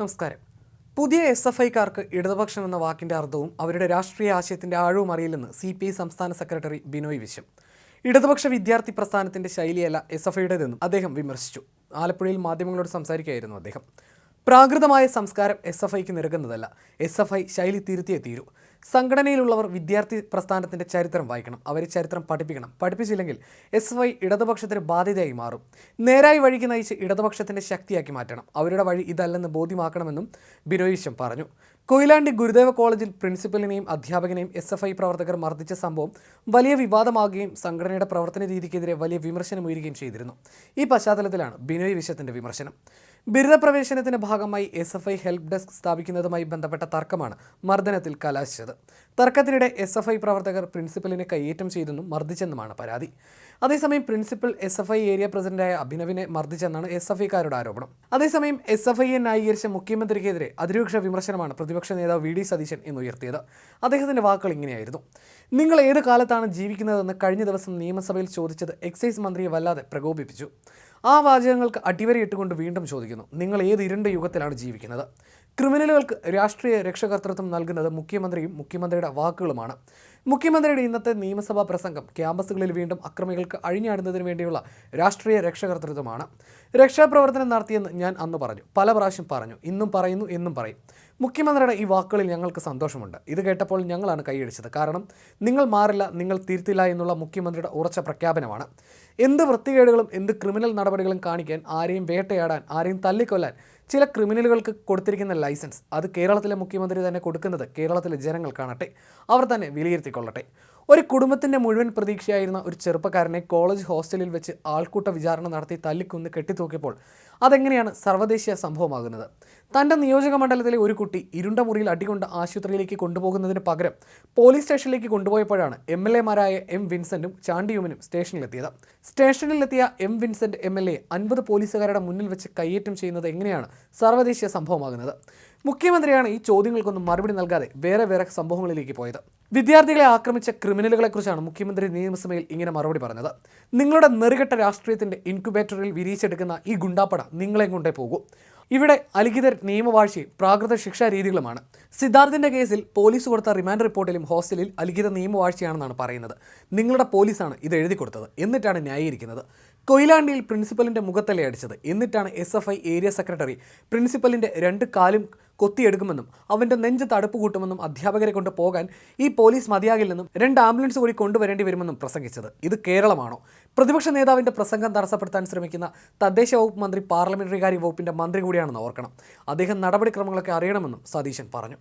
നമസ്കാരം. പുതിയ S F ഐക്കാർക്ക് ഇടതുപക്ഷം എന്ന വാക്കിന്റെ അർത്ഥവും അവരുടെ രാഷ്ട്രീയ ആശയത്തിന്റെ ആഴവും അറിയില്ലെന്ന് സി പി ഐ സംസ്ഥാന സെക്രട്ടറി ബിനോയ് വിശ്വം. ഇടതുപക്ഷ വിദ്യാർത്ഥി പ്രസ്ഥാനത്തിന്റെ ശൈലിയല്ല എസ് എഫ് ഐയുടേതെന്നും അദ്ദേഹം വിമർശിച്ചു. ആലപ്പുഴയിൽ മാധ്യമങ്ങളോട് സംസാരിക്കുകയായിരുന്നു അദ്ദേഹം. പ്രാകൃതമായ സംസ്കാരം എസ് എഫ് ഐക്ക് നിരക്കുന്നതല്ല എസ് എഫ് ഐ ശൈലി തിരുത്തിയേ തീരൂ. സംഘടനയിലുള്ളവർ വിദ്യാർത്ഥി പ്രസ്ഥാനത്തിന്റെ ചരിത്രം വായിക്കണം. അവരെ ചരിത്രം പഠിപ്പിക്കണം. പഠിപ്പിച്ചില്ലെങ്കിൽ എസ് വൈ ഇടതുപക്ഷത്തിന് ബാധ്യതയായി മാറും. നേരായി വഴിക്ക് നയിച്ച് ഇടതുപക്ഷത്തിന്റെ ശക്തിയാക്കി മാറ്റണം. അവരുടെ വഴി ഇതല്ലെന്ന് ബോധ്യമാക്കണമെന്നും ബിനോയ് വിശ്വം പറഞ്ഞു. കൊയിലാണ്ടി ഗുരുദേവ കോളേജിൽ പ്രിൻസിപ്പലിനെയും അധ്യാപകനെയും എസ് എഫ് ഐ പ്രവർത്തകർ മർദ്ദിച്ച സംഭവം വലിയ വിവാദമാകുകയും സംഘടനയുടെ പ്രവർത്തന രീതിക്കെതിരെ വലിയ വിമർശനം ഉയരുകയും ചെയ്തിരുന്നു. ഈ പശ്ചാത്തലത്തിലാണ് ബിനോയ് വിശ്വത്തിന്റെ വിമർശനം. ബിരുദ പ്രവേശനത്തിന്റെ ഭാഗമായി S F I help desk സ്ഥാപിക്കുന്നതുമായി ബന്ധപ്പെട്ട തർക്കമാണ് മർദ്ദനത്തിൽ കലാശിച്ചത്. തർക്കത്തിനിടെ എസ് എഫ് ഐ പ്രവർത്തകർ പ്രിൻസിപ്പലിനെ കയ്യേറ്റം ചെയ്തെന്നും മർദ്ദിച്ചെന്നുമാണ് പരാതി. അതേസമയം principal S F I area പ്രസിഡന്റായ അഭിനവിനെ മർദ്ദിച്ചെന്നാണ് എസ് എഫ് ഐക്കാരുടെ ആരോപണം. അതേസമയം എസ് എഫ് ഐയെ ന്യായീകരിച്ച മുഖ്യമന്ത്രിക്കെതിരെ അതിരൂക്ഷ വിമർശനമാണ് പ്രതിപക്ഷ നേതാവ് വി. ഡി. സതീശൻ എന്നുയർത്തിയത്. അദ്ദേഹത്തിന്റെ വാക്കുകൾ ഇങ്ങനെയായിരുന്നു. നിങ്ങൾ ഏത് കാലത്താണ് ജീവിക്കുന്നതെന്ന് കഴിഞ്ഞ ദിവസം നിയമസഭയിൽ ചോദിച്ചത് എക്സൈസ് മന്ത്രിയെ വല്ലാതെ പ്രകോപിപ്പിച്ചു. ആ വാചകങ്ങൾക്ക് അടിവരയിട്ടുകൊണ്ട് വീണ്ടും ചോദിക്കുന്നു നിങ്ങൾ ഏത് ഇരുണ്ട യുഗത്തിലാണ് ജീവിക്കുന്നത്? ക്രിമിനലുകൾക്ക് രാഷ്ട്രീയ രക്ഷകർത്തൃത്വം നൽകുന്നത് മുഖ്യമന്ത്രിയും മുഖ്യമന്ത്രിയുടെ വാക്കുകളുമാണ്. മുഖ്യമന്ത്രിയുടെ ഇന്നത്തെ നിയമസഭാ പ്രസംഗം ക്യാമ്പസുകളിൽ വീണ്ടും അക്രമികൾക്ക് അഴിഞ്ഞാടുന്നതിന് വേണ്ടിയുള്ള രാഷ്ട്രീയ രക്ഷകർത്തൃത്വമാണ്. രക്ഷാപ്രവർത്തനം നടത്തിയെന്ന് ഞാൻ അന്ന് പറഞ്ഞു. പല പ്രാവശ്യം പറഞ്ഞു. ഇന്നും പറയുന്നു എന്നും പറയും. മുഖ്യമന്ത്രിയുടെ ഈ വാക്കുകളിൽ ഞങ്ങൾക്ക് സന്തോഷമുണ്ട്. ഇത് കേട്ടപ്പോൾ ഞങ്ങളാണ് കൈയടിച്ചത്. കാരണം നിങ്ങൾ മാറില്ല നിങ്ങൾ തിരുത്തില്ല എന്നുള്ള മുഖ്യമന്ത്രിയുടെ ഉറച്ച പ്രഖ്യാപനമാണ്. എന്ത് വൃത്തികേടുകളും എന്ത് ക്രിമിനൽ നടപടികളും കാണിക്കാൻ ആരെയും വേട്ടയാടാൻ ആരെയും തല്ലിക്കൊല്ലാൻ ചില ക്രിമിനലുകൾക്ക് കൊടുത്തിരിക്കുന്ന ലൈസൻസ് അത് കേരളത്തിലെ മുഖ്യമന്ത്രി തന്നെ കൊടുക്കുന്നത് കേരളത്തിലെ ജനങ്ങൾ കാണട്ടെ അവർ തന്നെ വിലയിരുത്തിക്കൊള്ളട്ടെ. ഒരു കുടുംബത്തിന്റെ മുഴുവൻ പ്രതീക്ഷയായിരുന്ന ഒരു ചെറുപ്പക്കാരനെ കോളേജ് ഹോസ്റ്റലിൽ വെച്ച് ആൾക്കൂട്ട വിചാരണ നടത്തി തല്ലിക്കൊന്ന് കെട്ടിത്തൂക്കിയപ്പോൾ അതെങ്ങനെയാണ് സർവദേശീയ സംഭവമാകുന്നത്? തന്റെ നിയോജക മണ്ഡലത്തിലെ ഒരു കുട്ടി ഇരുണ്ട മുറിയിൽ അടികൊണ്ട് ആശുപത്രിയിലേക്ക് കൊണ്ടുപോകുന്നതിന് പകരം പോലീസ് സ്റ്റേഷനിലേക്ക് കൊണ്ടുപോയപ്പോഴാണ് എം എൽ എമാരായ എം വിൻസെന്റും ചാണ്ടിയുമനും സ്റ്റേഷനിലെത്തിയത്. സ്റ്റേഷനിലെത്തിയ M Vincent M L A അൻപത് പോലീസുകാരുടെ മുന്നിൽ വെച്ച് കയ്യേറ്റം ചെയ്യുന്നത് എങ്ങനെയാണ് സർവദേശീയ സംഭവമാകുന്നത്? മുഖ്യമന്ത്രിയാണ് ഈ ചോദ്യങ്ങൾക്കൊന്നും മറുപടി നൽകാതെ വേറെ വേറെ സംഭവങ്ങളിലേക്ക് പോയത്. വിദ്യാർത്ഥികളെ ആക്രമിച്ച ക്രിമിനലുകളെക്കുറിച്ചാണ് മുഖ്യമന്ത്രി നിയമസഭയിൽ ഇങ്ങനെ മറുപടി പറഞ്ഞത്. നിങ്ങളുടെ നെറുകെട്ട രാഷ്ട്രീയത്തിന്റെ ഇൻക്യുബേറ്ററിൽ വിരിയിച്ചെടുക്കുന്ന ഈ ഗുണ്ടാപ്പട നിങ്ങളെ കൊണ്ടേ പോകൂ. ഇവിടെ അലിഖിത നിയമവാഴ്ചയും പ്രാകൃത ശിക്ഷാ രീതികളുമാണ്. സിദ്ധാർത്ഥിന്റെ കേസിൽ പോലീസ് കൊടുത്ത റിമാൻഡ് റിപ്പോർട്ടിലും ഹോസ്റ്റലിൽ അലിഖിത നിയമവാഴ്ചയാണെന്നാണ് പറയുന്നത്. നിങ്ങളുടെ പോലീസാണ് ഇത് എഴുതി കൊടുത്തത്. എന്നിട്ടാണ് ന്യായീകരിക്കുന്നത്. കൊയിലാണ്ടിയിൽ പ്രിൻസിപ്പലിന്റെ മുഖത്തല്ലേ അടിച്ചത്. എന്നിട്ടാണ് എസ് ഏരിയ സെക്രട്ടറി പ്രിൻസിപ്പലിന്റെ രണ്ട് കാലും കൊത്തിയെടുക്കുമെന്നും അവന്റെ നെഞ്ച് തടുപ്പ് കൂട്ടുമെന്നും അധ്യാപകരെ കൊണ്ട് പോകാൻ ഈ പോലീസ് മതിയാകില്ലെന്നും രണ്ട് ആംബുലൻസ് കൂടി കൊണ്ടുവരേണ്ടി വരുമെന്നും പ്രസംഗിച്ചത്. ഇത് കേരളമാണോ? പ്രതിപക്ഷ നേതാവിന്റെ പ്രസംഗം തടസ്സപ്പെടുത്താൻ ശ്രമിക്കുന്ന തദ്ദേശ വകുപ്പ് മന്ത്രി പാർലമെന്ററി കാര്യ വകുപ്പിന്റെ മന്ത്രി കൂടിയാണെന്ന് ഓർക്കണം. അദ്ദേഹം നടപടിക്രമങ്ങളൊക്കെ അറിയണമെന്നും സതീശൻ പറഞ്ഞു.